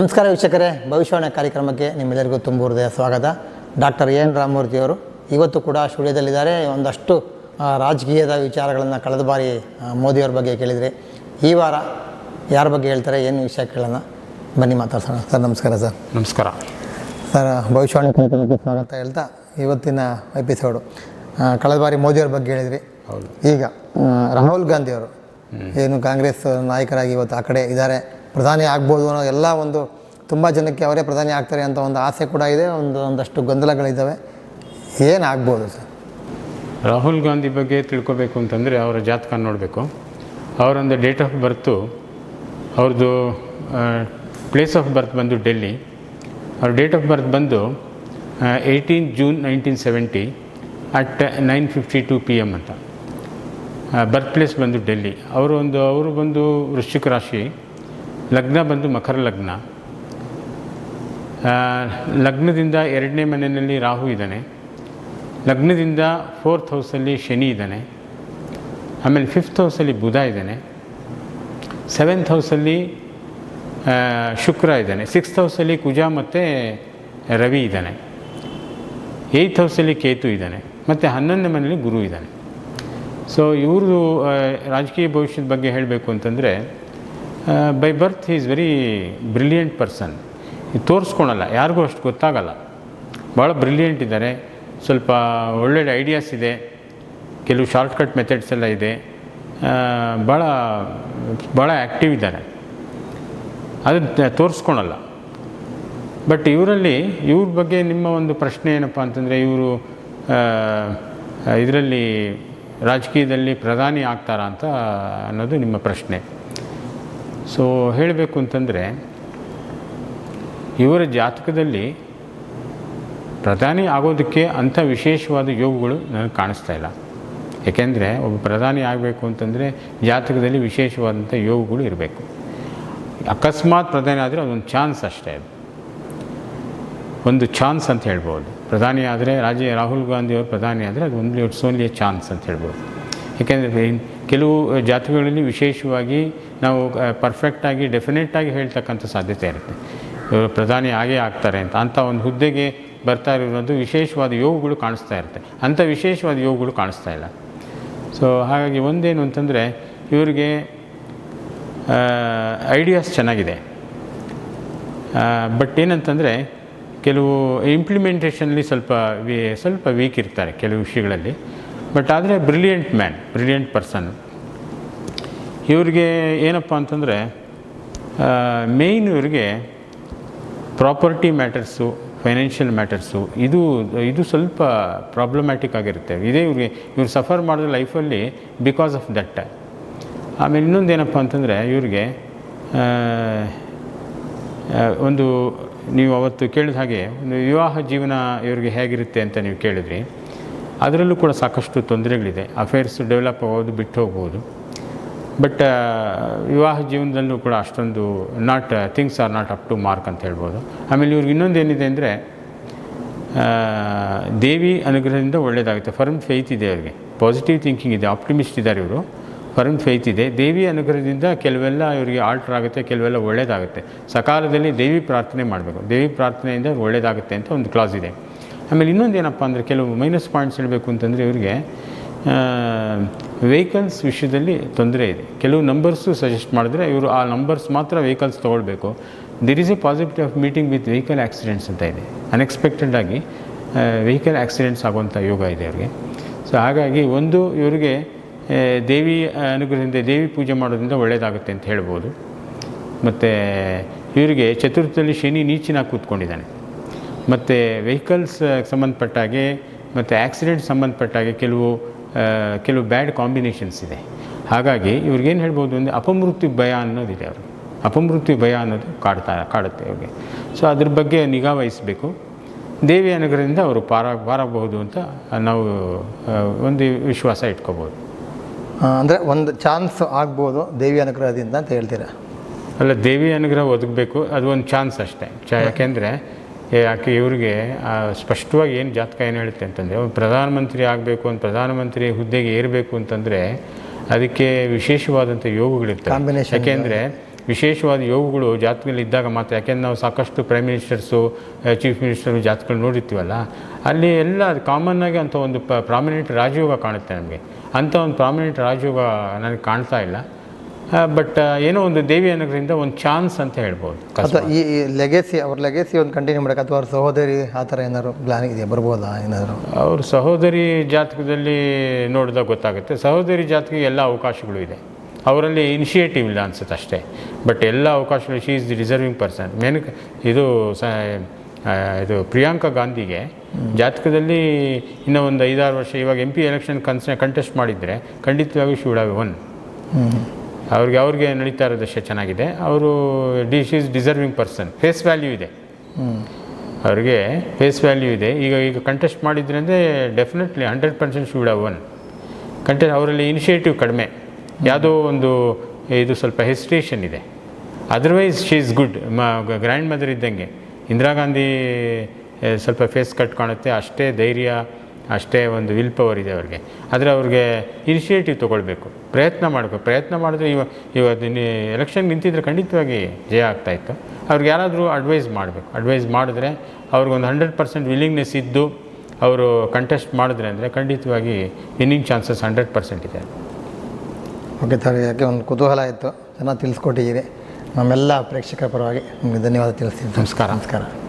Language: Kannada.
ನಮಸ್ಕಾರ ವೀಕ್ಷಕರೇ. ಭವಿಷ್ಯವಾಣಿ ಕಾರ್ಯಕ್ರಮಕ್ಕೆ ನಿಮ್ಮೆಲ್ಲರಿಗೂ ತುಂಬ ಹೃದಯ ಸ್ವಾಗತ. ಡಾಕ್ಟರ್ ಎನ್ ರಾಮಮೂರ್ತಿಯವರು ಇವತ್ತು ಕೂಡ ಸ್ಟುಡಿಯೋದಲ್ಲಿದ್ದಾರೆ. ಒಂದಷ್ಟು ರಾಜಕೀಯದ ವಿಚಾರಗಳನ್ನು ಕಳೆದ ಬಾರಿ ಮೋದಿಯವ್ರ ಬಗ್ಗೆ ಕೇಳಿದರೆ. ಈ ವಾರ ಯಾರ ಬಗ್ಗೆ ಹೇಳ್ತಾರೆ ಏನು ವಿಷಯ ಕೇಳೋಣ. ಬನ್ನಿ ಮಾತಾಡ್ಸೋಣ. ಸರ್ ನಮಸ್ಕಾರ ಸರ್. ನಮಸ್ಕಾರ. ಸರ್ ಭವಿಷ್ಯವಾಣಿ ಕಾರ್ಯಕ್ರಮಕ್ಕೆ ಸ್ವಾಗತ ಹೇಳ್ತಾ ಇವತ್ತಿನ ಎಪಿಸೋಡು ಕಳೆದ ಬಾರಿ ಮೋದಿಯವ್ರ ಬಗ್ಗೆ ಹೇಳಿದ್ರಿ ಹೌದು. ಈಗ ರಾಹುಲ್ ಗಾಂಧಿಯವರು ಏನು ಕಾಂಗ್ರೆಸ್ ನಾಯಕರಾಗಿ ಇವತ್ತು ಆ ಕಡೆ ಇದ್ದಾರೆ. ಪ್ರಧಾನಿ ಆಗ್ಬೋದು ಅನ್ನೋ ಎಲ್ಲ ಒಂದು ತುಂಬ ಜನಕ್ಕೆ ಅವರೇ ಪ್ರಧಾನಿ ಆಗ್ತಾರೆ ಅಂತ ಒಂದು ಆಸೆ ಕೂಡ ಇದೆ, ಒಂದು ಒಂದಷ್ಟು ಗೊಂದಲಗಳಿದ್ದಾವೆ. ಏನು ಆಗ್ಬೋದು ಸರ್? ರಾಹುಲ್ ಗಾಂಧಿ ಬಗ್ಗೆ ತಿಳ್ಕೊಬೇಕು ಅಂತಂದರೆ ಅವರ ಜಾತಕ ನೋಡಬೇಕು. ಅವರೊಂದು ಡೇಟ್ ಆಫ್ ಬರ್ತು ಅವ್ರದ್ದು ಪ್ಲೇಸ್ ಆಫ್ ಬರ್ತ್ ಬಂದು ಡೆಲ್ಲಿ. ಅವ್ರ ಡೇಟ್ ಆಫ್ ಬರ್ತ್ ಬಂದು eighteen June nineteen seventy at nine fifty two P M ಅಂತ. ಬರ್ತ್ ಪ್ಲೇಸ್ ಬಂದು ಡೆಲ್ಲಿ. ಅವರು ಒಂದು, ಅವರು ಬಂದು ವೃಶ್ಚಿಕ ರಾಶಿ. ಲಗ್ನ ಬಂದು ಮಕರ ಲಗ್ನ. ಲಗ್ನದಿಂದ ಎರಡನೇ ಮನೆಯಲ್ಲಿ ರಾಹು ಇದ್ದಾನೆ. ಲಗ್ನದಿಂದ ಫೋರ್ತ್ ಹೌಸಲ್ಲಿ ಶನಿ ಇದ್ದಾನೆ. ಆಮೇಲೆ ಫಿಫ್ತ್ ಹೌಸಲ್ಲಿ ಬುಧ ಇದ್ದಾನೆ. ಸೆವೆಂತ್ ಹೌಸಲ್ಲಿ ಶುಕ್ರ ಇದ್ದಾನೆ. ಸಿಕ್ಸ್ತ್ ಹೌಸಲ್ಲಿ ಕುಜ ಮತ್ತು ರವಿ ಇದ್ದಾನೆ. ಏಯ್ತ್ ಹೌಸಲ್ಲಿ ಕೇತು ಇದ್ದಾನೆ. ಮತ್ತು ಹನ್ನೊಂದನೇ ಮನೆಯಲ್ಲಿ ಗುರು ಇದ್ದಾನೆ. ಸೊ ಇವ್ರದ್ದು ರಾಜಕೀಯ ಭವಿಷ್ಯದ ಬಗ್ಗೆ ಹೇಳಬೇಕು ಅಂತಂದರೆ by birth is very brilliant person ತೋರಿಸ್ಕೊಳಲ್ಲ, ಯಾರಿಗೂ ಅಷ್ಟು ಗೊತ್ತಾಗಲ್ಲ. ಭಾಳ ಬ್ರಿಲಿಯಂಟ್ ಇದ್ದಾರೆ ಸ್ವಲ್ಪ ಒಳ್ಳೊಳ್ಳೆ ಐಡಿಯಾಸ್ ಇದೆ. ಕೆಲವು ಶಾರ್ಟ್ಕಟ್ ಮೆಥಡ್ಸ್ ಎಲ್ಲ ಇದೆ. ಭಾಳ ಭಾಳ ಆ್ಯಕ್ಟಿವ್ ಇದ್ದಾರೆ ಅದು ತೋರಿಸ್ಕೊಳಲ್ಲ. ಬಟ್ ಇವರಲ್ಲಿ, ಇವ್ರ ಬಗ್ಗೆ ನಿಮ್ಮ ಒಂದು ಪ್ರಶ್ನೆ ಏನಪ್ಪ ಅಂತಂದರೆ, ಇವರು ಇದರಲ್ಲಿ ರಾಜಕೀಯದಲ್ಲಿ ಪ್ರಧಾನಿ ಆಗ್ತಾರಾ ಅಂತ ಅನ್ನೋದು ನಿಮ್ಮ ಪ್ರಶ್ನೆ. ಸೊ ಹೇಳಬೇಕು ಅಂತಂದರೆ, ಇವರ ಜಾತಕದಲ್ಲಿ ಪ್ರಧಾನಿ ಆಗೋದಕ್ಕೆ ಅಂಥ ವಿಶೇಷವಾದ ಯೋಗಗಳು ನನಗೆ ಕಾಣಿಸ್ತಾ ಇಲ್ಲ. ಏಕೆಂದರೆ ಒಬ್ಬ ಪ್ರಧಾನಿ ಆಗಬೇಕು ಅಂತಂದರೆ ಜಾತಕದಲ್ಲಿ ವಿಶೇಷವಾದಂಥ ಯೋಗಗಳು ಇರಬೇಕು. ಅಕಸ್ಮಾತ್ ಪ್ರಧಾನಿ ಆದರೆ ಅದೊಂದು ಚಾನ್ಸ್ ಅಷ್ಟೇ ಅದು. ಒಂದು ಚಾನ್ಸ್ ಅಂತ ಹೇಳ್ಬೋದು. ಪ್ರಧಾನಿ ಆದರೆ ರಾಜ್ಯ ರಾಹುಲ್ ಗಾಂಧಿ ಅವರು ಪ್ರಧಾನಿ ಆದರೆ ಅದು ಒಂದು ಇಟ್ಸ್ ಓನ್ಲಿ ಎ ಚಾನ್ಸ್ ಅಂತ ಹೇಳ್ಬೋದು. ಏಕೆಂದರೆ ಕೆಲವು ಜಾತಿಗಳಲ್ಲಿ ವಿಶೇಷವಾಗಿ ನಾವು ಪರ್ಫೆಕ್ಟಾಗಿ ಡೆಫಿನೆಟ್ಟಾಗಿ ಹೇಳ್ತಕ್ಕಂಥ ಸಾಧ್ಯತೆ ಇರುತ್ತೆ. ಇವರು ಪ್ರಧಾನಿ ಆಗೇ ಆಗ್ತಾರೆ ಅಂತ. ಅಂಥ ಒಂದು ಹುದ್ದೆಗೆ ಬರ್ತಾ ಇರೋದು ವಿಶೇಷವಾದ ಯೋಗಗಳು ಕಾಣಿಸ್ತಾ ಇರುತ್ತೆ. ಅಂಥ ವಿಶೇಷವಾದ ಯೋಗಗಳು ಕಾಣಿಸ್ತಾ ಇಲ್ಲ. ಸೊ ಹಾಗಾಗಿ ಒಂದೇನು ಅಂತಂದರೆ, ಇವರಿಗೆ ಐಡಿಯಾಸ್ ಚೆನ್ನಾಗಿದೆ. ಬಟ್ ಏನಂತಂದರೆ, ಕೆಲವು ಇಂಪ್ಲಿಮೆಂಟೇಷನಲ್ಲಿ ಸ್ವಲ್ಪ ವಿ, ಸ್ವಲ್ಪ ವೀಕ್ ಇರ್ತಾರೆ, ಕೆಲವು ವಿಷಯಗಳಲ್ಲಿ. ಬಟ್ ಆದರೆ ಬ್ರಿಲಿಯಂಟ್ ಮ್ಯಾನ್, ಬ್ರಿಲಿಯಂಟ್ ಪರ್ಸನ್. ಇವ್ರಿಗೆ ಏನಪ್ಪ ಅಂತಂದರೆ ಮೇಯ್ನ್ ಇವ್ರಿಗೆ ಪ್ರಾಪರ್ಟಿ ಮ್ಯಾಟರ್ಸು, ಫೈನಾನ್ಷಿಯಲ್ ಮ್ಯಾಟರ್ಸು, ಇದು ಇದು ಸ್ವಲ್ಪ ಪ್ರಾಬ್ಲಮ್ಯಾಟಿಕ್ ಆಗಿರುತ್ತೆ. ಇದೇ ಇವ್ರಿಗೆ, ಇವ್ರು ಸಫರ್ ಮಾಡಿದ ಲೈಫಲ್ಲಿ ಬಿಕಾಸ್ ಆಫ್ ದಟ್ ಆಮೇಲೆ ಇನ್ನೊಂದು ಏನಪ್ಪ ಅಂತಂದರೆ, ಇವ್ರಿಗೆ ಒಂದು, ನೀವು ಅವತ್ತು ಕೇಳಿದ ಹಾಗೆ, ಒಂದು ವಿವಾಹ ಜೀವನ ಇವ್ರಿಗೆ ಹೇಗಿರುತ್ತೆ ಅಂತ ನೀವು ಕೇಳಿದ್ರಿ. ಅದರಲ್ಲೂ ಕೂಡ ಸಾಕಷ್ಟು ತೊಂದರೆಗಳಿದೆ. ಅಫೇರ್ಸ್ ಡೆವಲಪ್ ಆಗೋದು, ಬಿಟ್ಟು ಹೋಗ್ಬೋದು. ಬಟ್ ವಿವಾಹ ಜೀವನದಲ್ಲೂ ಕೂಡ ಅಷ್ಟೊಂದು not things are not up to mark ಅಂತ ಹೇಳ್ಬೋದು. ಆಮೇಲೆ ಇವ್ರಿಗೆ ಇನ್ನೊಂದು ಏನಿದೆ ಅಂದರೆ ದೇವಿ ಅನುಗ್ರಹದಿಂದ ಒಳ್ಳೆಯದಾಗುತ್ತೆ ಫರ್ಮ್ ಫೇತ್ ಇದೆ ಅವರಿಗೆ. ಪಾಸಿಟಿವ್ ಥಿಂಕಿಂಗ್ ಇದೆ. ಆಪ್ಟಿಮಿಸ್ಟ್ ಇದ್ದಾರೆ ಇವರು. ಫರ್ಮ್ ಫೇತ್ ಇದೆ. ದೇವಿ ಅನುಗ್ರಹದಿಂದ ಕೆಲವೆಲ್ಲ ಇವರಿಗೆ ಆಲ್ಟರ್ ಆಗುತ್ತೆ, ಕೆಲವೆಲ್ಲ ಒಳ್ಳೆಯದಾಗುತ್ತೆ ಸಕಾಲದಲ್ಲಿ ದೇವಿ ಪ್ರಾರ್ಥನೆ ಮಾಡಬೇಕು. ದೇವಿ ಪ್ರಾರ್ಥನೆಯಿಂದ ಒಳ್ಳೆಯದಾಗುತ್ತೆ ಅಂತ ಒಂದು ಕ್ಲಾಸ್ ಇದೆ. ಆಮೇಲೆ ಇನ್ನೊಂದು ಏನಪ್ಪ ಅಂದರೆ ಕೆಲವು ಮೈನಸ್ ಪಾಯಿಂಟ್ಸ್ ಹೇಳಬೇಕು ಅಂತಂದರೆ ಇವರಿಗೆ ವೆಹಿಕಲ್ಸ್ ವಿಷಯದಲ್ಲಿ ತೊಂದರೆ ಇದೆ. ಕೆಲವು ನಂಬರ್ಸು ಸಜೆಸ್ಟ್ ಮಾಡಿದ್ರೆ ಇವರು ಆ ನಂಬರ್ಸ್ ಮಾತ್ರ ವೆಹಿಕಲ್ಸ್ ತೊಗೊಳ್ಬೇಕು. There is a possibility of meeting with vehicle accidents ಅಂತ ಇದೆ. ಅನ್ಎಕ್ಸ್ಪೆಕ್ಟೆಡ್ ಆಗಿ ವೆಹಿಕಲ್ ಆಕ್ಸಿಡೆಂಟ್ಸ್ ಆಗುವಂಥ ಯೋಗ ಇದೆ ಅವರಿಗೆ. ಸೊ ಹಾಗಾಗಿ ಒಂದು ಇವರಿಗೆ ದೇವಿ ಅನುಗ್ರಹದಿಂದ, ದೇವಿ ಪೂಜೆ ಮಾಡೋದ್ರಿಂದ ಒಳ್ಳೆಯದಾಗುತ್ತೆ ಅಂತ ಹೇಳ್ಬೋದು. ಮತ್ತು, ಇವರಿಗೆ ಚತುರ್ಥದಲ್ಲಿ ಶನಿ ನೀಚಿನ ಕೂತ್ಕೊಂಡಿದ್ದಾನೆ. ಮತ್ತು ವೆಹಿಕಲ್ಸ್ ಸಂಬಂಧಪಟ್ಟ ಹಾಗೆ ಮತ್ತು ಆಕ್ಸಿಡೆಂಟ್ ಸಂಬಂಧಪಟ್ಟ ಹಾಗೆ ಕೆಲವು ಕೆಲವು ಬ್ಯಾಡ್ ಕಾಂಬಿನೇಷನ್ಸ್ ಇದೆ. ಹಾಗಾಗಿ ಇವ್ರಿಗೇನು ಹೇಳ್ಬೋದು ಅಂದರೆ ಅಪಮೃತ್ಯು ಭಯ ಅನ್ನೋದಿದೆ ಅವ್ರಿಗೆ. ಅಪಮೃತ್ಯು ಭಯ ಅನ್ನೋದು ಕಾಡ್ತಾ ಕಾಡುತ್ತೆ ಅವ್ರಿಗೆ. ಸೊ ಅದ್ರ ಬಗ್ಗೆ ನಿಗಾ ವಹಿಸಬೇಕು. ದೇವಿ ಅನುಗ್ರಹದಿಂದ ಅವರು ಪಾರ ಪಾರಾಗಬಹುದು ಅಂತ ನಾವು ಒಂದು ವಿಶ್ವಾಸ ಇಟ್ಕೋಬೋದು. ಅಂದರೆ ಒಂದು ಚಾನ್ಸ್ ಆಗ್ಬೋದು ದೇವಿ ಅನುಗ್ರಹದಿಂದ ಅಂತ ಹೇಳ್ತೀರಾ? ಅಲ್ಲ ದೇವಿ ಅನುಗ್ರಹ ಒದಗಬೇಕು ಅದು ಒಂದು ಚಾನ್ಸ್ ಅಷ್ಟೇ. ಚ ಯಾಕೆಂದರೆ ಯಾಕೆ ಇವರಿಗೆ ಸ್ಪಷ್ಟವಾಗಿ ಏನು ಜಾತಕ ಏನು ಹೇಳುತ್ತೆ ಅಂತಂದರೆ ಒಂದು ಪ್ರಧಾನಮಂತ್ರಿ ಆಗಬೇಕು ಅಂತ ಪ್ರಧಾನಮಂತ್ರಿ ಹುದ್ದೆಗೆ ಏರಬೇಕು ಅಂತಂದರೆ ಅದಕ್ಕೆ ವಿಶೇಷವಾದಂಥ ಯೋಗಗಳಿರ್ತವೆ. ಯಾಕೆಂದರೆ ವಿಶೇಷವಾದ ಯೋಗಗಳು ಜಾತಕದಲ್ಲಿ ಇದ್ದಾಗ ಮಾತ್ರ ಯಾಕೆಂದ್ರೆ ನಾವು ಸಾಕಷ್ಟು ಪ್ರೈಮ್ ಮಿನಿಸ್ಟರ್ಸು ಚೀಫ್ ಮಿನಿಸ್ಟರ್ ಜಾತಕಗಳು ನೋಡಿರ್ತೀವಲ್ಲ ಅಲ್ಲಿ ಎಲ್ಲ ಅದು ಕಾಮನ್ನಾಗಿ ಅಂಥ ಒಂದು ಪ್ರಾಮಿನೆಂಟ್ ರಾಜಯೋಗ ಕಾಣುತ್ತೆ ನಮಗೆ ಅಂಥ ಒಂದು ಪ್ರಾಮಿನೆಂಟ್ ರಾಜಯೋಗ ನನಗೆ ಕಾಣ್ತಾ ಇಲ್ಲ ಬಟ್ ಏನೋ ಒಂದು ದೇವಿ ಅನ್ನೋದ್ರಿಂದ ಒಂದು ಚಾನ್ಸ್ ಅಂತ ಹೇಳ್ಬೋದು. ಅಥವಾ ಈ ಲೆಗೆಸಿ ಅವ್ರ ಲೆಗೆಸಿ ಒಂದು ಕಂಟಿನ್ಯೂ ಮಾಡಕ್ಕೆ ಅಥವಾ ಅವ್ರ ಸಹೋದರಿ ಆ ಥರ ಏನಾದ್ರು ಪ್ಲಾನ್ ಇದೆಯಾ? ಬರ್ಬೋದಾ ಏನಾದರೂ? ಅವ್ರ ಸಹೋದರಿ ಜಾತಕದಲ್ಲಿ ನೋಡಿದಾಗ ಗೊತ್ತಾಗುತ್ತೆ. ಸಹೋದರಿ ಜಾತಕ ಎಲ್ಲ ಅವಕಾಶಗಳು ಇದೆ. ಅವರಲ್ಲಿ ಇನಿಷಿಯೇಟಿವ್ ಇಲ್ಲ ಅನ್ಸುತ್ತೆ ಅಷ್ಟೇ. ಬಟ್ ಎಲ್ಲ ಅವಕಾಶಗಳು she is the deserving person main ಇದು ಸ ಇದು ಪ್ರಿಯಾಂಕಾ ಗಾಂಧಿಗೆ ಜಾತಕದಲ್ಲಿ ಇನ್ನೂ ಒಂದು ಐದಾರು ವರ್ಷ ಇವಾಗ ಎಂ ಪಿ ಎಲೆಕ್ಷನ್ ಕನ್ಸ್ ಕಂಟೆಸ್ಟ್ ಮಾಡಿದರೆ ಖಂಡಿತವಾಗಿಯೂ ಶಿ ವುಡ್ ಒನ್ ಅವ್ರಿಗೆ ಅವ್ರಿಗೆ ನಡೀತಾ ಇರೋ ದಶೆ ಚೆನ್ನಾಗಿದೆ. ಅವರು D she is deserving person face value ಇದೆ. ಅವ್ರಿಗೆ ಫೇಸ್ ವ್ಯಾಲ್ಯೂ ಇದೆ. ಈಗ ಈಗ ಕಂಟೆಸ್ಟ್ ಮಾಡಿದ್ರೆ ಅಂದರೆ definitely hundred percent should won ಕಂಟೆ ಅವರಲ್ಲಿ ಇನಿಷಿಯೇಟಿವ್ ಕಡಿಮೆ. ಯಾವುದೋ ಒಂದು ಇದು ಸ್ವಲ್ಪ ಹೆಸಿಟೇಷನ್ ಇದೆ. ಅದರ್ವೈಸ್ ಶಿ ಇಸ್ ಗುಡ್ ಮ ಗ್ರ್ಯಾಂಡ್ ಮದರ್ ಇದ್ದಂಗೆ. ಇಂದಿರಾ ಗಾಂಧಿ ಸ್ವಲ್ಪ ಫೇಸ್ ಕಟ್ ಕಾಣುತ್ತೆ. ಅಷ್ಟೇ ಧೈರ್ಯ. ಅಷ್ಟೇ ಒಂದು ವಿಲ್ ಪವರ್ ಇದೆ ಅವ್ರಿಗೆ. ಆದರೆ ಅವ್ರಿಗೆ ಇನಿಷಿಯೇಟಿವ್ ತೊಗೊಳ್ಬೇಕು. ಪ್ರಯತ್ನ ಮಾಡಬೇಕು. ಪ್ರಯತ್ನ ಮಾಡಿದ್ರೆ ಇವ ಇವತ್ತು ಎಲೆಕ್ಷನ್ ನಿಂತಿದ್ರೆ ಖಂಡಿತವಾಗಿ ಜಯ ಆಗ್ತಾಯಿತ್ತು ಅವ್ರಿಗೆ ಯಾರಾದರೂ ಅಡ್ವೈಸ್ ಮಾಡಬೇಕು. ಅಡ್ವೈಸ್ ಮಾಡಿದ್ರೆ ಅವ್ರಿಗೊಂದು ಹಂಡ್ರೆಡ್ ಪರ್ಸೆಂಟ್ ವಿಲ್ಲಿಂಗ್ನೆಸ್ ಇದ್ದು ಅವರು ಕಂಟೆಸ್ಟ್ ಮಾಡಿದ್ರೆ ಅಂದರೆ ಖಂಡಿತವಾಗಿ ವಿನ್ನಿಂಗ್ ಚಾನ್ಸಸ್ ಹಂಡ್ರೆಡ್ ಪರ್ಸೆಂಟ್ ಇದೆ. ಓಕೆ ಸರ್ ಯಾಕೆ ಒಂದು ಕುತೂಹಲ ಇತ್ತು. ಚೆನ್ನಾಗಿ ತಿಳಿಸ್ಕೊಟ್ಟಿದ್ದೀರಿ. ನಮ್ಮೆಲ್ಲ ಪ್ರೇಕ್ಷಕರ ಪರವಾಗಿ ನಿಮಗೆ ಧನ್ಯವಾದ ತಿಳಿಸ್ತೀನಿ ನಮಸ್ಕಾರ. ನಮಸ್ಕಾರ.